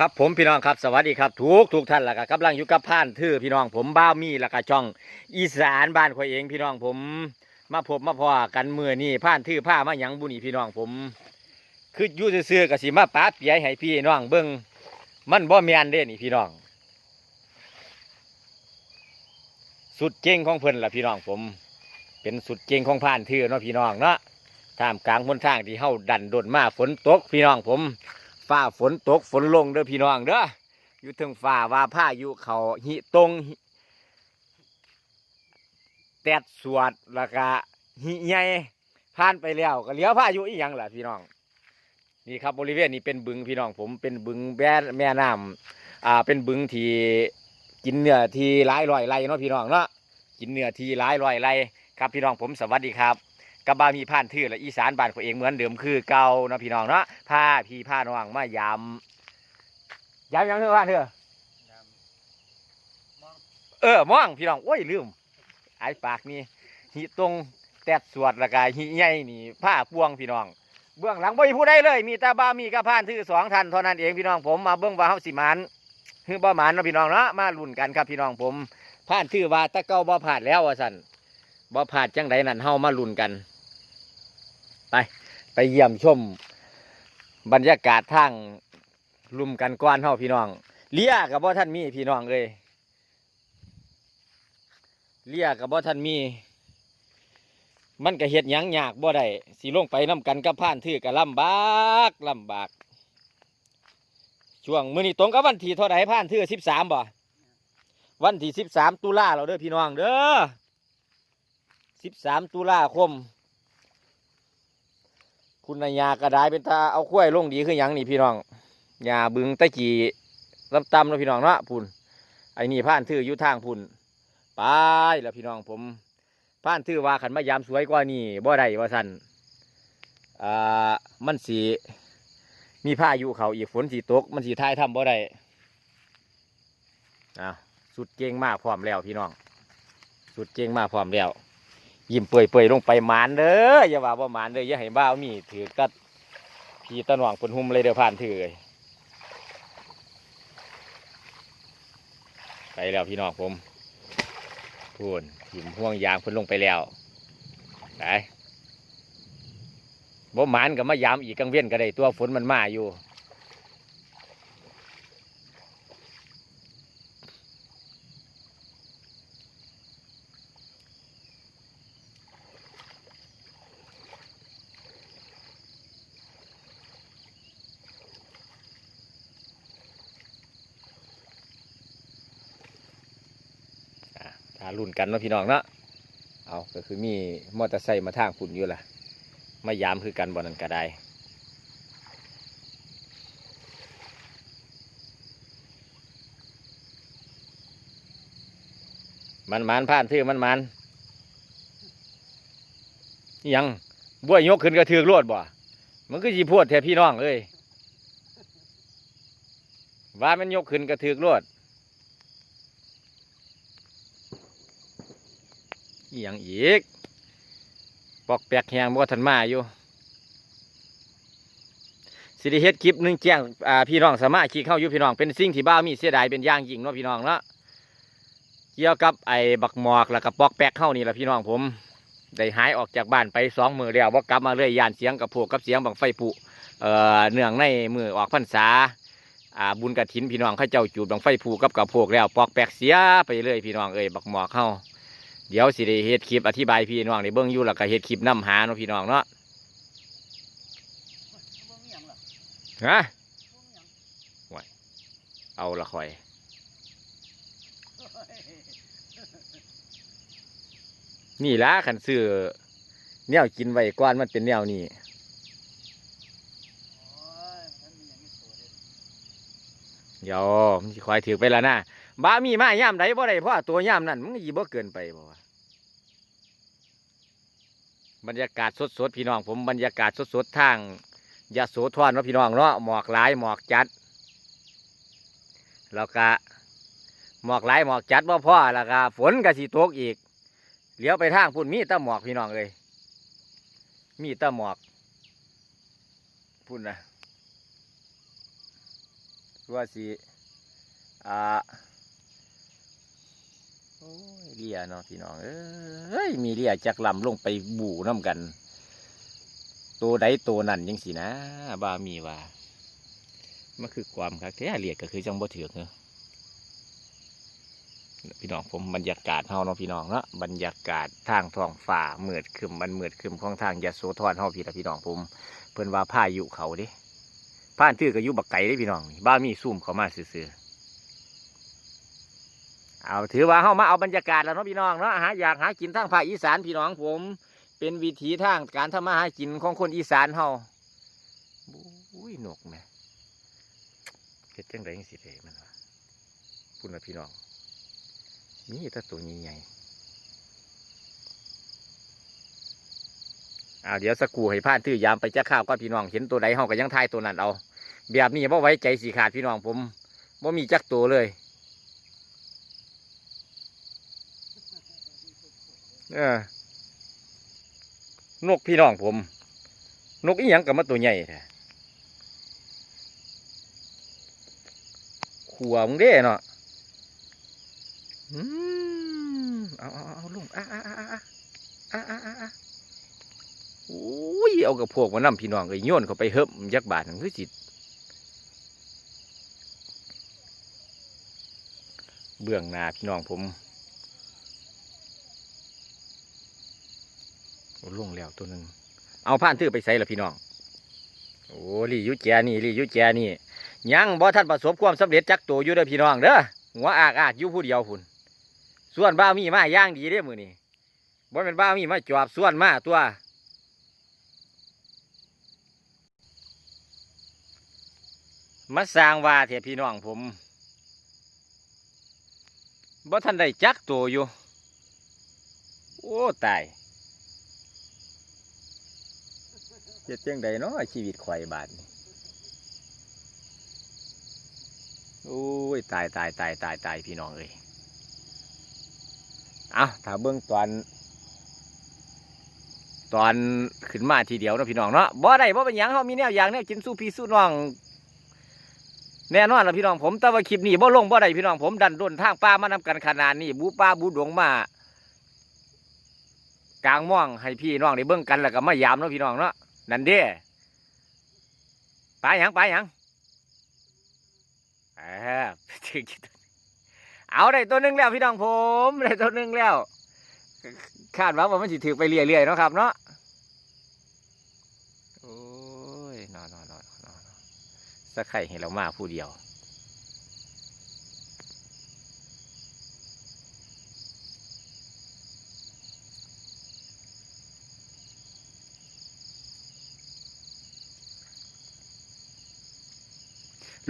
ครับผมพี่น้องครับสวัสดีครับทุกทุกท่านแล้วก็กำลังอยู่กับผ่านทื่อพี่น้องผมบ้ามีล้วก็ช่องอีสานบ้านข่อยเองพี่น้องผมมาพบมาพอกันเมื่อนี่ผ่านทื่อผ้ามาหยังบุนีพี่น้องผม คืออยู่ซื่อๆกับสิมาป้าเปียให้พี่น้องเบิ่งมันบ่แม่นเด้นี่พี่น้อง สุดเก่งของเพิ่นล่ะพี่น้องผม เป็นสุดเก่งของผ่านทื่อเนาะพี่น้องเนาะท่ามกลางบนทางที่เฮาดันโดนมาฝนตกพี่น้องผม ฟ้าฝนตกฝนลงเด้อพี่น้องเด้ออยู่ถึงฟ้าว่าผ้าอยู่เขาหิตรงแตดสวดแล้วก็หิใหญ่ผ่านไปแล้วก็เหลือผ้าอยู่อีหยังล่ะพี่น้อง นี่ครับบริเวณนี้เป็นบึงพี่น้องผมเป็นบึงแม่แม่น้ำอ่าเป็นบึงที่กินเนื้อที่หลายร้อยไรเนาะพี่น้องเนาะกินเนื้อที่หลายร้อยไรครับพี่น้องผมสวัสดีครับ กับบามีผ่านทื่อและอีสานบ้านของเองเหมือนเดิมคือเก่าเนาะพี่น้องเนาะผ้าพี่ผ้าน้องมายำยำยังเถอะว่าเถอะเออม่องพี่น้องโอ้ยลืมไอ้ปากนี่หิตรงแตดสวดและกายหิใหญ่นี่ผ้าพวงพี่น้อง เบื้องหลังบ่มีผู้ใดเลย มีตาบ้ามีกระพานทื่อสองท่านเท่านั้นเองพี่น้องผมมาเบื้องว่าเฮาสิหมันคือบ่หมันเนาะพี่น้องเนาะมาลุ้นกันครับพี่น้องผมผ่านทื่อว่าแตะเก้าบ่ผ่านแล้วว่าสั่นบ่ผ่านจังใดนั่นเฮามาลุ้นกัน ไปไปเยี่ยมชมบรรยากาศทางลุมกันก้อนเฮาพี่น้อง เลียกับบ่ท่านมีพี่น้องเลยเลียกับบ่ท่านมี มันก็เฮ็ดหยังยากบ่ได้สิลงไปน้กันกับผ่านทื่อก็ลำบากลำบาก ช่วงมื้อนี้ตรงกับวันที่เท่าไหร่ผ่านทื่อสิบสามบ่วันที่สิบสามตุลาเราเด้อพี่น้องเด้อสิบสามตุลาคม คุณนายากระไดเป็นตาเอาข้วยลงดีขึ้นยังนี่พี่น้องยาบึงตะกี้ลำตำนะพี่น้องเนาะพุ่นไอ้นี่ผ่านทื่ออยู่ทางพุ่นไปแล้วพี่น้องผมผ่านถือว่าขันมายามสวยกว่านี่บ่ได้ว่าสันอ่ามันสีมีพาอยุเขาอีกฝนสีตก มันสีทายทำบ่ได้อะสุดเก่งมากพร้อมแล้วพี่น้อง สุดเก่งมากพร้อมแล้ว ยิ้มเปื่อยเปื่อยๆลงไปหมานเด้ออย่าว่าบ่หมานเด้ออย่าให้บ้าวมีถือกัดพี่ตะหน่วงผลหุ่มเลยเด้อผ่านถือเลยไปแล้วพี่น้องผมพูนหิมห่วงยางพิ่นลงไปแล้วไปบ่หมานกับมายามอีกกังเวียนก็ได้ตัวฝนมันมาอยู่ารุ่นกันเนาะพี่น้องเนาะเอาก็คือมีมอเตอร์ไซค์มาทางฝุ่นอยู่ล่ะมายามคือกันบ่นั้นก็ได้มันมันผ่านทื่อมันมันยังบัวยกขึ้นกระถือกรวดบ่ มันก็จีพวดแทพี่น้องเอ้ยว่ามันยกขึ้นกระถือกรวด อีหยังอีกปอกแปกแหงบ่ทันมาอยู่สิได้เฮ็ดคลิปหนึงแจ้งอ่าพี่น้องสามารถขี่เข้าอยู่พี่น้องเป็นสิ่งที่บ้ามีเสียดายเป็นอย่างยิ่งเนาะพี่น้องเนาะเกี่ยวกับไอ้บักหมอกแล้วก็ปอกแปกเข้านี่แหละพี่น้องผมได้หายออกจากบ้านไปสองมือแล้วว่ากลับมาเลยยานเสียงกับพวกกับเสียงบังไฟปุเอ่อเนื่องในมือออกพรรษาอ่าบุญกระถินพี่น้องข้าเจ้าจูดบังไฟผูกับกับพกแล้วปอกแปกเสียไปเลยพี่น้องเอ้ยบักหมอกเข้า เดี๋ยวสิได้เฮ็ดคลิปอธิบายพี่น้องในเบื้องอยู่แล้วก็เฮ็ดคลิปนํหาเนาะพี่น้องเนาะฮะเอาละคอย นี่ละขันซื้อแนวกินไว้ก้อนมันเป็นแนวนี้ เดี๋ยวมันสิคอยถือไปแล้วนะบ้ามีมาย่ามใดบ่ได้เพราะตัวย่ามนั่นมันก็สิบ่เกินไปบ่บรรยากาศสดๆพี่น้อง ผมบรรยากาศสดๆทางยะโสธรเนาะพี่น้องเนาะหมอกหลายหมอกจัดแล้วก็หมอกหลายหมอกจัดบ่พอแล้วก็ฝนก็สิตกอีกเลี้ยวไปทางพุ่นมีตะหมอกพี่น้องเอ้ยมีตะหมอกพุ่นนะ ว่าสิอ่าโอ้ยเลียเนาะพี่น้องเอ้ยมีเลียจักลำลงไปบู่น้ำกันตัวใดตัวนั่นยังสินะบามีว่ามันคือความคักแท้เลียก็คือจังบ่ถือกเนาะพี่น้องผมบรรยากาศเฮาเนาะพี่น้องเนาะบรรยากาศทางท้องฟ้าเมือดครึมมันเมือดครึมของทางยโสธรเฮาพี่ละพี่น้องผม เพิ่นว่าพายุเขาดิ ผ่านตื้อก็อยู่บักไก่เด้พี่น้องบ้ามีซุ่มเขามาซื่อเอาถือว่าเฮามาเอาบรรยากาศแล้วเนาะพี่น้องเนาะหาอยากหากินทางภาคอีสานพี่น้องผม เป็นวิถีทางการทำมาหากินของคนอีสานเฮาบุ้ยนกแม่เฮ็ดจังไดจังสิเด้มันวะพุ่นน่ะพี่น้องมีแต่ตัวใหญ่ๆ อ้าเดี๋ยวสักครู่ให้ผ่านตื้อยามไปจะข้าวก็พี่น้องเห็นตัวใดเฮาก็ยังทายตัวนั้นเอา แบบนี้บ่ไว้ใจสีขาดพี่น้องผมบ่ามีจักตัวเลย เออนกพี่น้องผม นกอีหยังกับมาตัวใหญ่แท้ขัวมึงเด้เนาะ เอากับพวกมานำพี่น้องเลยโยนเข้าไปเฮิบยักบาทหนึ่งคือจิเบื้องหน้าพี่น้องผมล่วงแล้วตัวหนึ่งเอาผ่านตื้อไปใส่ละพี่น้องโอ้ลียุแจนี่ลียุแจนี่ยังบ่ท่านประสบความสำเร็จจักตัวอยู่เด้อพี่น้องเด้อหัวอากอากอยู่ผู้เดียวพุ่นส่วนบ้ามีมาย่างดีเด้อมือนี่บ่เป็นบ้ามีมาจอบส่วนมาตัว มาสร้างว่าเถอะพี่น้องผมบ่ทันได้จักตัวอยู่ โอ้ตายเฮ็ดจังใดเนาะชีวิตข่อยบาดโอ้ยตายตายตายตายตายพี่น้องเอ้ยเอาถ้าเบิ่งตอน ตอนขึ้นมาทีเดียวนะพี่น้องเนาะบ่ได้บ่เป็นหยังเฮามีแนวอย่างแนวกินสู้พี่สู้น้อง แน่นอนละพี่น้องผมแต่ว่าคลิปนี้บ่ลงบ่ได้พี่น้องผมดันด้นทางป่ามานำกันขนาดนี้บูป้าบูดวงมากลางม่วงให้พี่น้องได้เบิ่งกันแล้วก็มายามเนาะพี่น้องเนาะนั่นเด้ปลาหยังปลาหยังเออเอาได้ตัวหนึงแล้วพี่น้องผมได้ตัวหนึงแล้ว คาดว่ามันสิถือไปเรื่อยๆเนาะครับเนาะโอ้ยนอนนอนนอนนอน สักไข่ให้เรามาผู้เดียว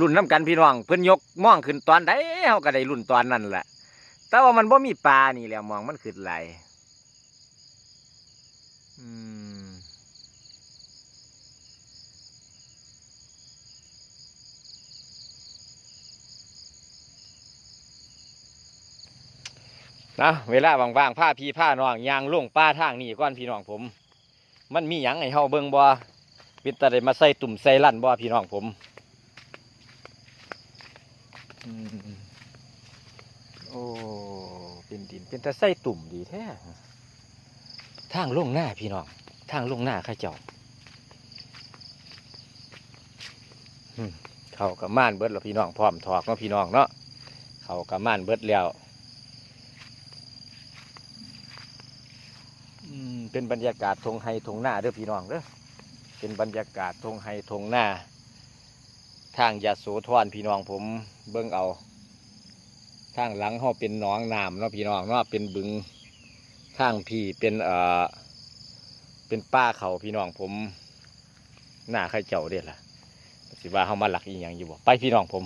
รุ่นน้ำกันพี่น้องเพิ่นยกม่องขึ้นตอนใดเฮาก็ได้รุ่นตอนนั้นแหละแต่ว่ามันบ่มีปลานี่แหล้วมองมันขึ้นไหลายอืม นะเวลาว่างๆผ้าพี่ผ้าน้องยางลงป้าทางนี่ก่อนพี่น้องผม มันมีหยังให้เฮาเบิ่งบ่เป็นตาได้มาใส่ตุ่มใส่ลั่นบ่พี่น้องผมอืมโอ้เป็นดินเป็นตาใส่ตุ่มดีแท้ทางลงหน้าพี่น้องทางลงหน้าข้าเจ้าอืมเขากับม่านเบิดแล้วพี่น้องพร้อมถอกเนาะพี่น้องเนาะเขากับม่านเบิดแล้ว อืม เป็นบรรยากาศทงไฮทงหน้าเด้อพี่น้องเด้อเป็นบรรยากาศทงไฮทงหน้า ทางยาโสธรพี่น้องผมเบิ่งเอาทางหลังเขาเป็นหนองน้ำเนาะพี่น้องเนาะเป็นบึงทางพี่เป็นเอ่อเป็นป้าเขาพี่น้องผมหน้าใครเจ้าเด้ล่ะสิว่าเขามาหลักอีหยังอยู่บ่ไปพี่น้องผม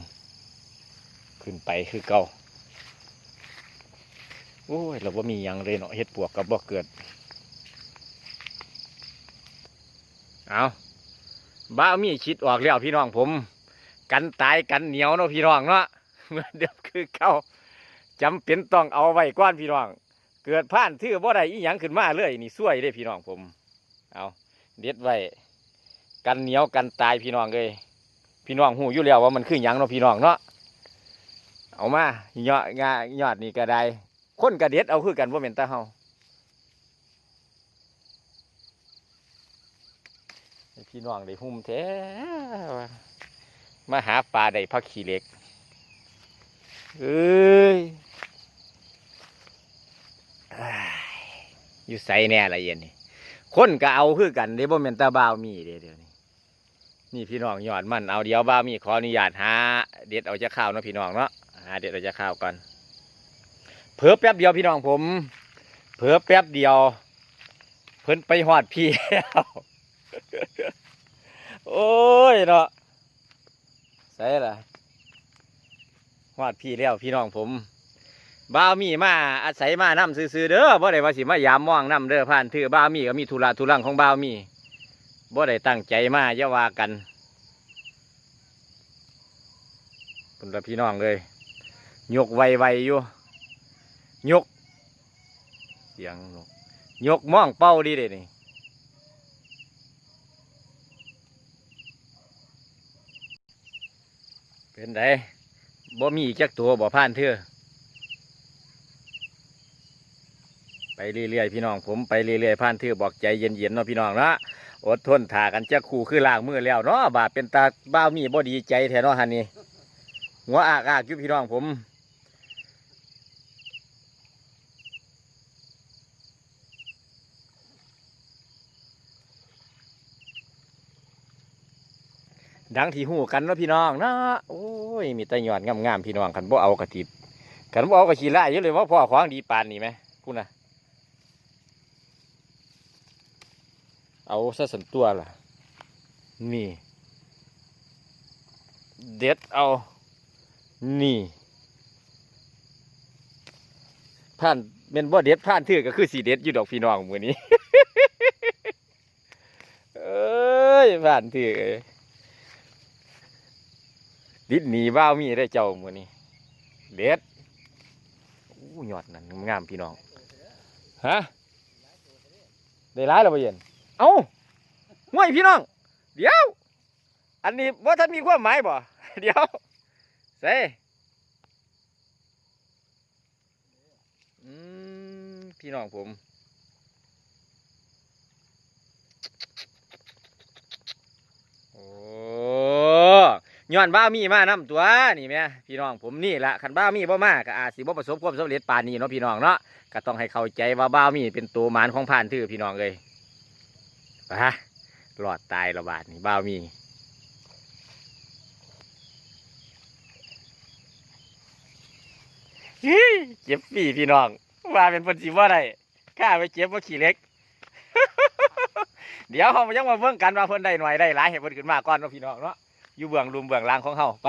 ขึ้นไปคือเก่าโอ้ยเราบ่มีหยังเลยเนาะเฮ็ดปวกกับบ่เกิด เอาบ้ามีคิดออกแล้วพี่น้องผม กันตายกันเหนียวเนาะพี่น้องเนาะเหมือนเดิมคือเก่าจำเป็นต้องเอาไว้ก้อนพี่น้อง เกิดผ่านทื่อบ่ได้อีหยังขึ้นมาเลยนี่ซวยเด้พี่น้องผม เอาเด็ดไว้กันเหนียวกันตายพี่น้องเลยพี่น้องหูอยู่แล้วว่ามันคือหยังเนาะพี่น้องเนาะเอามาหยอดงายอดนี่ก็ได้คนกระเด็ดเอาคือกันว่าเป็นตาเฮาให้ พี่น้องได้หุ่มแท้มาหาปลาได้พักขี้เล็กเอ้ยอยู่ใสแน่ละเย็นนี่คนก็เอาคือกันเด้บ่แม่นตาบ่าวมีเดี๋ยวนี้นี่พี่น้องหยอดมันเอาเดี๋ยวบ้าวมีขออนุญาตหาเด็ดเอาจะข้าวเนาะพี่น้องเนาะหาเด็ดเอาจะข้าวก่อนเพิ่แป๊บเดียวพี่น้องผม เพิ่แป๊บเดียว เพิ่นไปหอดพี่แล้ว โอ้ยเนาะใส่ละหอดพี่แล้วพี่น้องผมบ้าวมีมาอาศัยมานํซื้อๆเด้อบ่ได้ว่าสิมายามมองนํเด้อผ่านถือบ้าวมีก็มีธุระธุรังของบ้าวมีบ่ได้ตั้งใจมาอย่าว่ากันเป็นละพี่น้องเลยยกไวๆอยู่ยกเสียงยกม่องเป้าดีเด้นี่ เป็นไรบ่มีอีกจักตัวบ่ผ่านเธอไปเรื่อยๆพี่น้องผมไปเรื่อยๆผ่านเธอบอกใจเย็นๆเนาะพี่น้องเนาะอดทนถ่ากันจะคู่คือล่างมือแล้วเนาะบาดเป็นตาบ้ามีบ่ดีใจแท้เนาะฮันนี่หัวอากอากอยู่พี่น้องผม ดังที่หูกันเนาะพี่น้องเนาะโอ้ยมีแต่ยอดงามๆพี่น้องกันบ่เอากระติบกันบ่เอากระชีไล่เยอะเลยว่าพ่อของดีปานนี่ไหมพูดนะเอาซะสันตัวล่ะนี่เด็ดเอา นี่ผ่านเป็นบ่เด็ดผ่านถือก็คือสีเด็ดอยู่ดอกพี่น้องมือนี้ เอ้ยผ่านถือ ดิดหนีบ้าวมีได้เจ้ามือนี้เด็ดอู้ยอดนั่นงามพี่น้องฮะได้ร้ายแล้วบ่เย็นเอ้าห่วยพี่น้อง เดี๋ยว อันนี้ว่าท่านมีความหมายบ่เดี๋ยวเซ่อืมพี่น้องผม โอ้ ย้อนบ้ามีมานำตัวนี่แม่พี่น้องผมนี่ละคันบ้ามีบ่มาก็อาจสิบ่ประสบความสำเร็จปานนี้เนาะพี่น้องเนาะก็ต้องให้เข้าใจว่าบ้ามีเป็นตัวมานของผ่านทื่อพี่น้องเลยไปฮะรอดตายระบาดนี่บ้ามีฮิเจ็บปีพี่น้องว่าเป็นคนสิว่าได้ข้าไปเจ็บว่าขี่เล็ก เดี๋ยวเขามายังมาเบิ่งกันว่าเพิ่นได้หน่อยได้หลายให้เพิ่นขึ้นมาก่อนเนาะพี่น้องเนาะ อยู่เบื้องลุมเบื้องล่างของเฮาไป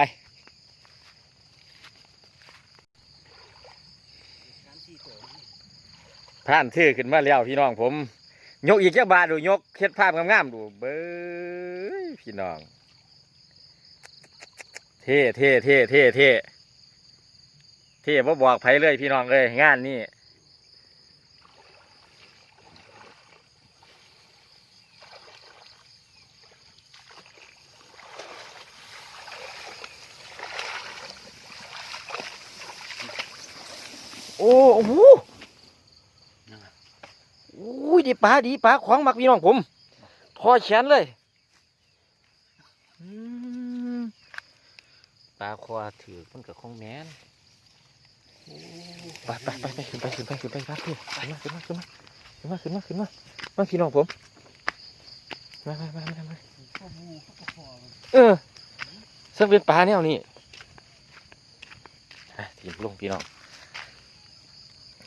ผ่านทื่อขึ้นมาแล้วพี่น้องผม ยกอีกจักบาดูยกเฮ็ดภาพงามๆดูเบ้ยพี่น้อง เท่เท่เท่เท่เท่เท่บ่บอกไผเลยพี่น้องเลยงานนี้ อ้โหอุ้ยดีปลาดีปลาของมักพี่น้องผมทอแขนเลยปลาควาถือมันกับของแมนไปไปไปไปขึ้นไปขึ้นไปขึ้นไปครับพี่ขึ้นมาขึ้นมาขึ้นมาขึ้นมาขึ้นมาขึ้นมามาพี่น้องผมมามามามามาเออซึ่งเป็นปลาแนวนี้อะทีมลงพี่น้อง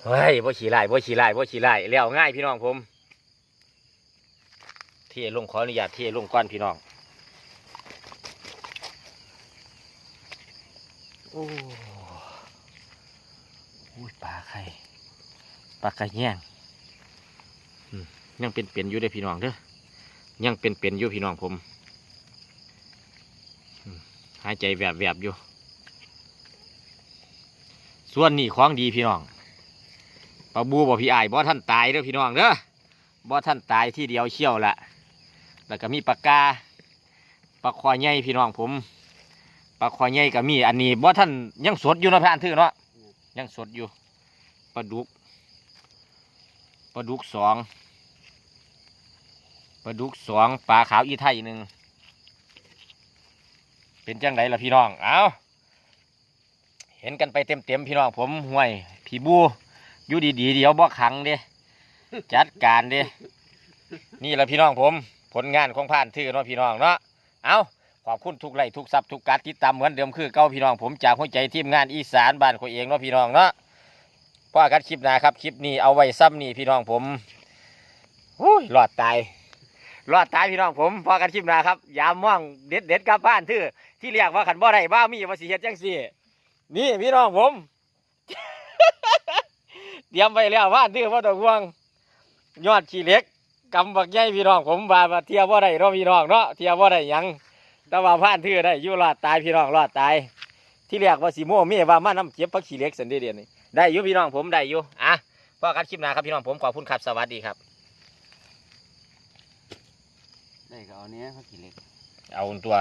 เฮ้ยบ่ขี่ไล่บ่ขี่ไล่บ่ขี่ไล่แล้วง่ายพี่น้องผมเที่ลงขออนุญาตเที่ลงก้อนพี่น้องโอ้ยปลาไข่ปลากระแย่งยังเป็นเป็นอยู่เด้พี่น้องเด้อยังเป็นเป็นอยู่พี่น้องผมหายใจแวบๆอยู่ ส่วนนี้ของดีพี่น้อง ปลาบูบ่พี่อายบ่ท่านตายเด้อพี่น้องเด้อบ่ท่านตายที่เดียวเชี่ยวละแล้วก็มีปลากาปลาคอใหญ่พี่น้องผมปลาคอใหญ่ก็มีอันนี้บ่ท่านยังสดอยู่นะพานทื่อเนาะยังสดอยู่ปลาดุกปลาดุกสองปลาดุกสองปลาขาวอีไทยหนึ่งเป็นจังไดล่ะพี่น้องเอาเห็นกันไปเต็มๆพี่น้องผมห่วยพี่บู อยู่ดีๆเดี๋ยวบ่ขังเด้จัดการเด้นี่แหละพี่น้องผม ผลงานของผ่านทื่อเนาะพี่น้องเนาะเอาขอบคุณทุกไลทุกซับทุกการติดตามเหมือนเดิมคือเก้าพี่น้องผมจากหัวใจทีมงานอีสานบ้านขอยเองเนาะพี่น้องเนาะพ่อกันคลิปหน้าครับคลิปนี้เอาไว้ซ้ำนี่พี่น้องผมอุ้ยรอดตายรอดตายพี่น้องผมพ่อกันคลิปหน้าครับยามม่วงเด็ดเด็ดกับบ้านทื่อที่เรียกว่าขันบ่อได้บ้ามีว่าสิเฮ็ดจังซี่ นี่พี่น้องผม เตรียมไปแล้วบ้านทื่อพ่อต้องห่วง ยอดขี้เหล็กกำบักใหญ่พี่น้องผมว่ามาเทียบว่าได้เนาะพี่น้องเนาะเทียบว่าได้หยังแต่ว่าผ่านทื่อได้อยู่รอดตายพี่น้องรอดตาย ที่เรียกว่าสีโม่เมีว่ามาน้ำเจ็บพักขี้เหล็กสันเดเดียนนี่ได้อยู่พี่น้องผมได้อยู่อะพ่อกันคลิปหน้าครับพี่น้องผมขอบคุณครับสวัสดีครับ ได้ก็เอาเนี้ยเขากี่เล็กเอาตัว